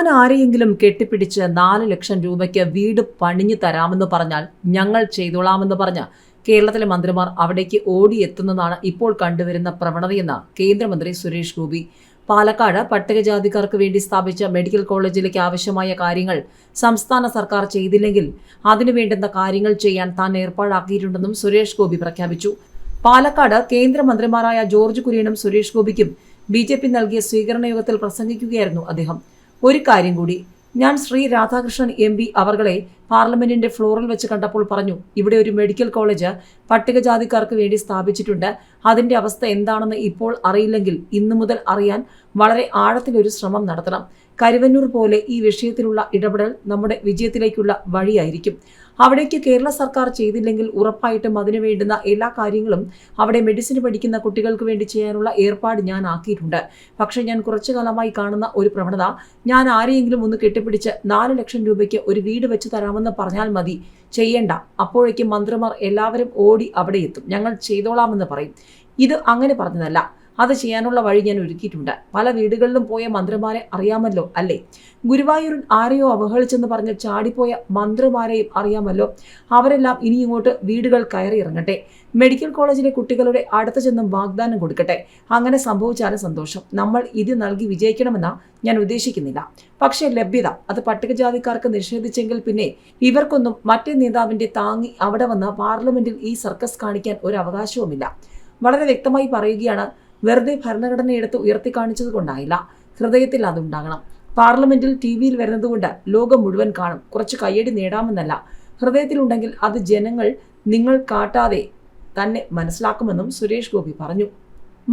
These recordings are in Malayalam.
ഞാൻ ആരെയെങ്കിലും കെട്ടിപ്പിടിച്ച് നാല് ലക്ഷം രൂപയ്ക്ക് വീട് പണിഞ്ഞു തരാമെന്ന് പറഞ്ഞാൽ ഞങ്ങൾ ചെയ്തോളാമെന്ന് പറഞ്ഞ കേരളത്തിലെ മന്ത്രിമാർ അവിടേക്ക് ഓടിയെത്തുന്നതാണ് ഇപ്പോൾ കണ്ടുവരുന്ന പ്രവണതയെന്ന് കേന്ദ്രമന്ത്രി സുരേഷ് ഗോപി. പാലക്കാട് പട്ടികജാതിക്കാർക്ക് വേണ്ടി സ്ഥാപിച്ച മെഡിക്കൽ കോളേജിലേക്ക് ആവശ്യമായ കാര്യങ്ങൾ സംസ്ഥാന സർക്കാർ ചെയ്തില്ലെങ്കിൽ അതിനു വേണ്ടുന്ന കാര്യങ്ങൾ ചെയ്യാൻ താൻ ഏർപ്പാടാക്കിയിട്ടുണ്ടെന്നും സുരേഷ് ഗോപി പ്രഖ്യാപിച്ചു. പാലക്കാട് കേന്ദ്രമന്ത്രിമാരായ ജോർജ് കുര്യനും സുരേഷ് ഗോപിക്കും ബി ജെ പി നൽകിയ സ്വീകരണ യോഗത്തിൽ പ്രസംഗിക്കുകയായിരുന്നു അദ്ദേഹം. ഒരു കാര്യം കൂടി. ഞാൻ ശ്രീ രാധാകൃഷ്ണൻ എം പി അവർകളെ പാർലമെന്റിന്റെ ഫ്ലോറിൽ വെച്ച് കണ്ടപ്പോൾ പറഞ്ഞു ഇവിടെ ഒരു മെഡിക്കൽ കോളേജ് പട്ടികജാതിക്കാർക്ക് വേണ്ടി സ്ഥാപിച്ചിട്ടുണ്ട്. അതിന്റെ അവസ്ഥ എന്താണെന്ന് ഇപ്പോൾ അറിയില്ലെങ്കിൽ ഇന്നു മുതൽ അറിയാൻ വളരെ ആഴത്തിലൊരു ശ്രമം നടത്തണം. കരുവന്നൂർ പോലെ ഈ വിഷയത്തിലുള്ള ഇടപെടൽ നമ്മുടെ വിജയത്തിലേക്കുള്ള വഴിയായിരിക്കും. അവിടേക്ക് കേരള സർക്കാർ ചെയ്തില്ലെങ്കിൽ ഉറപ്പായിട്ടും അതിനു വേണ്ടുന്ന എല്ലാ കാര്യങ്ങളും അവിടെ മെഡിസിൻ പഠിക്കുന്ന കുട്ടികൾക്ക് വേണ്ടി ചെയ്യാനുള്ള ഏർപ്പാട് ഞാൻ ആക്കിയിട്ടുണ്ട്. പക്ഷേ ഞാൻ കുറച്ചു കാലമായി കാണുന്ന ഒരു പ്രവണത ഞാൻ ആരെയെങ്കിലും ഒന്ന് കെട്ടിപ്പിടിച്ച് നാല് ലക്ഷം രൂപയ്ക്ക് ഒരു വീട് വെച്ച് തരാമെന്ന് പറഞ്ഞാൽ മതി. ചെയ്യേണ്ട. അപ്പോഴേക്കും മന്ത്രിമാർ എല്ലാവരും ഓടി അവിടെ എത്തും. ഞങ്ങൾ ചെയ്തോളാമെന്ന് പറയും. ഇത് അങ്ങനെ പറഞ്ഞതല്ല. അത് ചെയ്യാനുള്ള വഴി ഞാൻ ഒരുക്കിയിട്ടുണ്ട്. പല വീടുകളിലും പോയ മന്ത്രിമാരെ അറിയാമല്ലോ അല്ലേ? ഗുരുവായൂരിൽ ആരെയോ അവഹേളിച്ചെന്ന് പറഞ്ഞ് ചാടിപ്പോയ മന്ത്രിമാരെയും അറിയാമല്ലോ. അവരെല്ലാം ഇനി ഇങ്ങോട്ട് വീടുകൾ കയറി ഇറങ്ങട്ടെ. മെഡിക്കൽ കോളേജിലെ കുട്ടികളുടെ അടുത്ത് ചെന്നും വാഗ്ദാനം കൊടുക്കട്ടെ. അങ്ങനെ സംഭവിച്ചാലും സന്തോഷം. നമ്മൾ ഇത് നൽകി വിജയിക്കണമെന്ന ഞാൻ ഉദ്ദേശിക്കുന്നില്ല. പക്ഷേ ലഭ്യത അത് പട്ടികജാതിക്കാർക്ക് നിഷേധിച്ചെങ്കിൽ പിന്നെ ഇവർക്കൊന്നും മറ്റേ നേതാവിന്റെ താങ്ങി അവിടെ വന്ന് പാർലമെന്റിൽ ഈ സർക്കസ് കാണിക്കാൻ ഒരു അവകാശവുമില്ല. വളരെ വ്യക്തമായി പറയുകയാണ് വെറുതെ ഭരണഘടന എടുത്ത് ഉയർത്തി കാണിച്ചത് കൊണ്ടായില്ല. ഹൃദയത്തിൽ അതുണ്ടാകണം പാർലമെന്റിൽ ടി വിയിൽ വരുന്നതുകൊണ്ട് ലോകം മുഴുവൻ കാണും. കുറച്ച് കയ്യടി നേടാമെന്നല്ല. ഹൃദയത്തിലുണ്ടെങ്കിൽ അത് ജനങ്ങൾ നിങ്ങൾ കാട്ടാതെ തന്നെ മനസ്സിലാക്കുമെന്നും സുരേഷ് ഗോപി പറഞ്ഞു.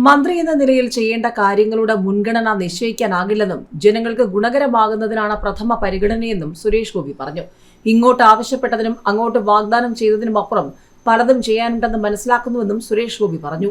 മന്ത്രി എന്ന നിലയിൽ ചെയ്യേണ്ട കാര്യങ്ങളുടെ മുൻഗണന നിശ്ചയിക്കാനാകില്ലെന്നും ജനങ്ങൾക്ക് ഗുണകരമാകുന്നതിനാണ് പ്രഥമ പരിഗണനയെന്നും സുരേഷ് ഗോപി പറഞ്ഞു. ഇങ്ങോട്ട് ആവശ്യപ്പെട്ടതിനും അങ്ങോട്ട് വാഗ്ദാനം ചെയ്തതിനും അപ്പുറം പലതും ചെയ്യാനുണ്ടെന്ന് മനസ്സിലാക്കുന്നുവെന്നും സുരേഷ് ഗോപി പറഞ്ഞു.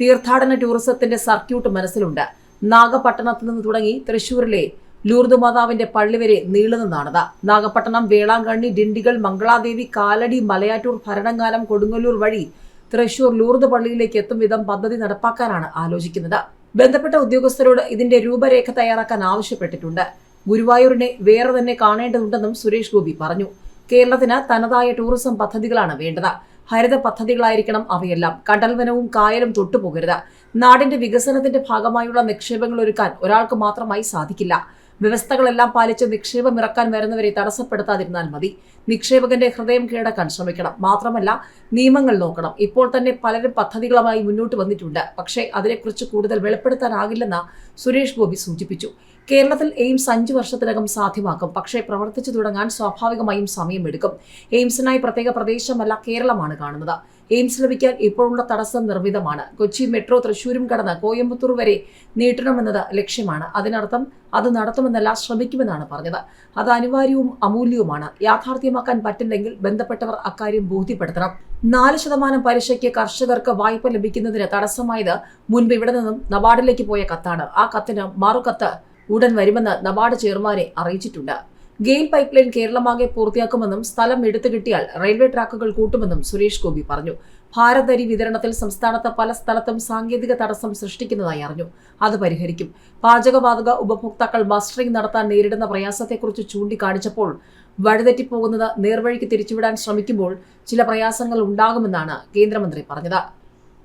തീർത്ഥാടന ടൂറിസത്തിന്റെ സർക്യൂട്ട് മനസ്സിലുണ്ട്. നാഗപട്ടണത്ത് നിന്ന് തുടങ്ങി തൃശൂരിലെ ലൂർദ് മാതാവിന്റെ പള്ളി വരെ നീളുന്നതാണത് നാഗപട്ടണം വേളാങ്കണ്ണി ഡിണ്ടിഗൽ മംഗളാദേവി കാലടി മലയാറ്റൂർ ഭരണങ്ങാനം കൊടുങ്ങല്ലൂർ വഴി തൃശൂർ ലൂർദ് പള്ളിയിലേക്ക് എത്തും വിധം പദ്ധതി നടപ്പാക്കാനാണ് ആലോചിക്കുന്നത്. ബന്ധപ്പെട്ട ഉദ്യോഗസ്ഥരോട് ഇതിന്റെ രൂപരേഖ തയ്യാറാക്കാൻ ആവശ്യപ്പെട്ടിട്ടുണ്ട്. ഗുരുവായൂരിനെ വേറെ തന്നെ കാണേണ്ടതുണ്ടെന്നും സുരേഷ് ഗോപി പറഞ്ഞു. കേരളത്തിന് തനതായ ടൂറിസം പദ്ധതികളാണ് വേണ്ടത്. ഹരിത പദ്ധതികളായിരിക്കണം അവയെല്ലാം. കടൽവനവും കായലും തൊട്ടുപോകരുത്. നാടിന്റെ വികസനത്തിന്റെ ഭാഗമായുള്ള നിക്ഷേപങ്ങൾ ഒരുക്കാൻ ഒരാൾക്ക് മാത്രമായി സാധിക്കില്ല. വ്യവസ്ഥകളെല്ലാം പാലിച്ച് നിക്ഷേപം ഇറക്കാൻ വരുന്നവരെ തടസ്സപ്പെടുത്താതിരുന്നാൽ മതി. നിക്ഷേപകന്റെ ഹൃദയം കീഴടക്കാൻ ശ്രമിക്കണം. മാത്രമല്ല നിയമങ്ങൾ നോക്കണം. ഇപ്പോൾ തന്നെ പലരും പദ്ധതികളുമായി മുന്നോട്ട് വന്നിട്ടുണ്ട്. പക്ഷേ അതിനെക്കുറിച്ച് കൂടുതൽ വെളിപ്പെടുത്താനാകില്ലെന്ന് സുരേഷ് ഗോപി സൂചിപ്പിച്ചു. കേരളത്തിൽ എയിംസ് അഞ്ചു വർഷത്തിനകം സാധ്യമാക്കും. പക്ഷേ പ്രവർത്തിച്ചു തുടങ്ങാൻ സ്വാഭാവികമായും സമയമെടുക്കും. എയിംസിനായി പ്രത്യേക പ്രദേശമല്ല കേരളമാണ് കാണുന്നത്. എയിംസ് ലഭിക്കാൻ ഇപ്പോഴുള്ള തടസ്സം നിർമ്മിതമാണ് കൊച്ചി മെട്രോ തൃശൂരും കടന്ന് കോയമ്പത്തൂർ വരെ നീട്ടണമെന്നത് ലക്ഷ്യമാണ്. അതിനർത്ഥം അത് നടത്തുമെന്നല്ല ശ്രമിക്കുമെന്നാണ് പറഞ്ഞത്. അത് അനിവാര്യവും അമൂല്യവുമാണ്. യാഥാർത്ഥ്യമാക്കാൻ പറ്റില്ലെങ്കിൽ ബന്ധപ്പെട്ടവർ അക്കാര്യം ബോധ്യപ്പെടുത്തണം. നാല് ശതമാനം പലിശയ്ക്ക് കർഷകർക്ക് വായ്പ ലഭിക്കുന്നതിന് തടസ്സമായത് മുൻപ് ഇവിടെ നിന്നും നബാർഡിലേക്ക് പോയ കത്താണ്. ആ കത്തിന് മറുകത്ത് ഉടൻ വരുമെന്ന് നബാർഡ് ചെയർമാനെ അറിയിച്ചിട്ടുണ്ട്. ഗെയിൽ പൈപ്പ് ലൈൻ കേരളമാകെ പൂർത്തിയാക്കുമെന്നും സ്ഥലം എടുത്തു കിട്ടിയാൽ റെയിൽവേ ട്രാക്കുകൾ കൂട്ടുമെന്നും സുരേഷ് ഗോപി പറഞ്ഞു. ഭാരത് അരി വിതരണത്തിൽ സംസ്ഥാനത്ത് പല സ്ഥലത്തും സാങ്കേതിക തടസ്സം സൃഷ്ടിക്കുന്നതായി അറിഞ്ഞു. അത് പരിഹരിക്കും. പാചകവാതക ഉപഭോക്താക്കൾ മസ്റ്ററിംഗ് നടത്താൻ നേരിടുന്ന പ്രയാസത്തെക്കുറിച്ച് ചൂണ്ടിക്കാണിച്ചപ്പോൾ വഴിതെറ്റിപ്പോകുന്നത് നേർവഴിക്ക് തിരിച്ചുവിടാൻ ശ്രമിക്കുമ്പോൾ ചില പ്രയാസങ്ങൾ ഉണ്ടാകുമെന്നാണ് കേന്ദ്രമന്ത്രി പറഞ്ഞത്.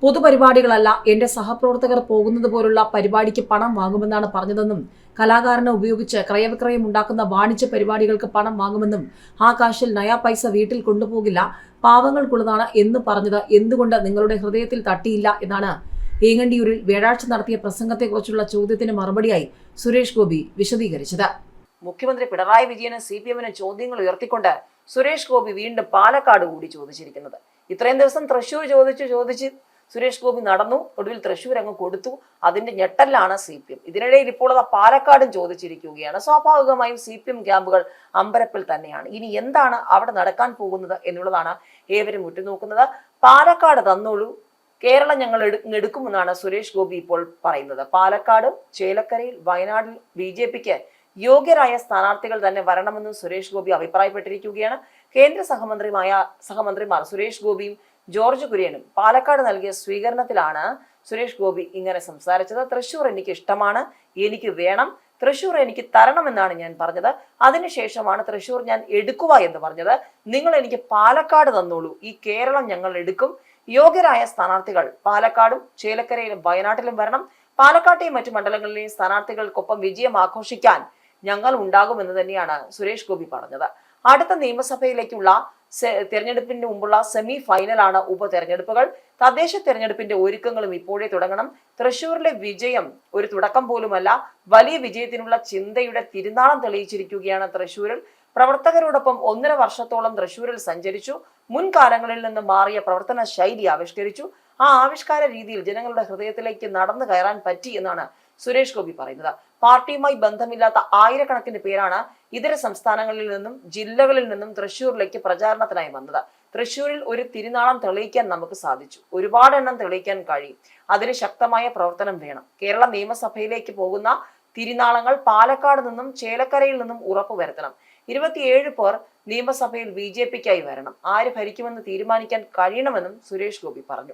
പൊതുപരിപാടികളല്ല എന്റെ സഹപ്രവർത്തകർ പോകുന്നത് പോലുള്ള പരിപാടിക്ക് പണം വാങ്ങുമെന്നാണ് പറഞ്ഞതെന്നും കലാകാരനെ ഉപയോഗിച്ച് ക്രയവിക്രയം ഉണ്ടാക്കുന്ന വാണിജ്യ പരിപാടികൾക്ക് പണം വാങ്ങുമെന്നും ആ കാശിൽ നയാ പൈസ വീട്ടിൽ കൊണ്ടുപോകില്ല പാവങ്ങൾക്കുള്ളതാണ് എന്ന് പറഞ്ഞത് എന്തുകൊണ്ട് നിങ്ങളുടെ ഹൃദയത്തിൽ തട്ടിയില്ല എന്നാണ്. ഏങ്ങണ്ടിയൂരിൽ വ്യാഴാഴ്ച നടത്തിയ പ്രസംഗത്തെക്കുറിച്ചുള്ള ചോദ്യത്തിന് മറുപടിയായി സുരേഷ് ഗോപി വിശദീകരിച്ചത്. മുഖ്യമന്ത്രി പിണറായി വിജയന് സി പി എമ്മിന് ചോദ്യങ്ങൾ ഉയർത്തിക്കൊണ്ട് സുരേഷ് ഗോപി വീണ്ടും പാലക്കാട് കൂടി ചോദിച്ചിരിക്കുന്നത്. ഇത്രയും ദിവസം തൃശൂർ ചോദിച്ചു ചോദിച്ച് സുരേഷ് ഗോപി നടന്നു ഒടുവിൽ തൃശ്ശൂർ അങ്ങ് കൊടുത്തു. അതിന്റെ ഞെട്ടലാണ് സി പി എം. ഇതിനിടയിൽ ഇപ്പോൾ അത് പാലക്കാടും ചോദിച്ചിരിക്കുകയാണ്. സ്വാഭാവികമായും സി പി എം ക്യാമ്പുകൾ അമ്പരപ്പിൽ തന്നെയാണ്. ഇനി എന്താണ് അവിടെ നടക്കാൻ പോകുന്നത് എന്നുള്ളതാണ് ഏവരും ഉറ്റുനോക്കുന്നത്. പാലക്കാട് തന്നോളൂ. കേരളം ഞങ്ങൾ എടു- എടുക്കുമെന്നാണ് സുരേഷ് ഗോപി ഇപ്പോൾ പറയുന്നത്. പാലക്കാട് ചേലക്കരയിൽ വയനാടിൽ ബി ജെ പിക്ക് യോഗ്യരായ സ്ഥാനാർത്ഥികൾ തന്നെ വരണമെന്നും സുരേഷ് ഗോപി അഭിപ്രായപ്പെട്ടിരിക്കുകയാണ്. കേന്ദ്ര സഹമന്ത്രിമായ സഹമന്ത്രിമാർ സുരേഷ് ഗോപിയും ജോർജ് കുര്യനും പാലക്കാട് നൽകിയ സ്വീകരണത്തിലാണ് സുരേഷ് ഗോപി ഇങ്ങനെ സംസാരിച്ചത്. തൃശൂർ എനിക്ക് ഇഷ്ടമാണ് എനിക്ക് വേണം തൃശൂർ എനിക്ക് തരണം എന്നാണ് ഞാൻ പറഞ്ഞത്. അതിനുശേഷമാണ് തൃശൂർ ഞാൻ എടുക്കുക എന്ന് പറഞ്ഞത്. നിങ്ങൾ എനിക്ക് പാലക്കാട് തന്നോളൂ ഈ കേരളം ഞങ്ങൾ എടുക്കും. യോഗ്യരായ സ്ഥാനാർത്ഥികൾ പാലക്കാടും ചേലക്കരയിലും വയനാട്ടിലും വരണം. പാലക്കാട്ടെയും മറ്റു മണ്ഡലങ്ങളിലെയും സ്ഥാനാർത്ഥികൾക്കൊപ്പം വിജയം ആഘോഷിക്കാൻ ഞങ്ങൾ ഉണ്ടാകുമെന്ന് തന്നെയാണ് സുരേഷ് ഗോപി പറഞ്ഞത്. അടുത്ത നിയമസഭയിലേക്കുള്ള തെരഞ്ഞെടുപ്പിന് മുമ്പുള്ള സെമി ഫൈനലാണ് ഉപതെരഞ്ഞെടുപ്പുകൾ. തദ്ദേശ തെരഞ്ഞെടുപ്പിന്റെ ഒരുക്കങ്ങളും ഇപ്പോഴേ തുടങ്ങണം. തൃശൂരിലെ വിജയം ഒരു തുടക്കം പോലുമല്ല. വലിയ വിജയത്തിനുള്ള ചിന്തയുടെ തിരുനാളം തെളിയിച്ചിരിക്കുകയാണ് തൃശൂരിൽ. പ്രവർത്തകരോടൊപ്പം ഒന്നര വർഷത്തോളം തൃശൂരിൽ സഞ്ചരിച്ചു. മുൻകാലങ്ങളിൽ നിന്ന് മാറിയ പ്രവർത്തന ശൈലി ആവിഷ്കരിച്ചു. ആ ആവിഷ്കാര രീതിയിൽ ജനങ്ങളുടെ ഹൃദയത്തിലേക്ക് നടന്നു കയറാൻ പറ്റി എന്നാണ് സുരേഷ് ഗോപി പറയുന്നത്. പാർട്ടിയുമായി ബന്ധമില്ലാത്ത ആയിരക്കണക്കിന് പേരാണ് ഇതര സംസ്ഥാനങ്ങളിൽ നിന്നും ജില്ലകളിൽ നിന്നും തൃശൂരിലേക്ക് പ്രചാരണത്തിനായി വന്നത്. തൃശൂരിൽ ഒരു തിരുനാളം തെളിയിക്കാൻ നമുക്ക് സാധിച്ചു. ഒരുപാട് എണ്ണം തെളിയിക്കാൻ കഴിയും. അതിന് ശക്തമായ പ്രവർത്തനം വേണം. കേരള നിയമസഭയിലേക്ക് പോകുന്ന തിരുനാളങ്ങൾ പാലക്കാട് നിന്നും ചേലക്കരയിൽ നിന്നും ഉറപ്പുവരുത്തണം ഇരുപത്തിയേഴ് പേർ നിയമസഭയിൽ ബി ജെ പിക്കായി വരണം. ആര് ഭരിക്കുമെന്ന് തീരുമാനിക്കാൻ കഴിയണമെന്നും സുരേഷ് ഗോപി പറഞ്ഞു.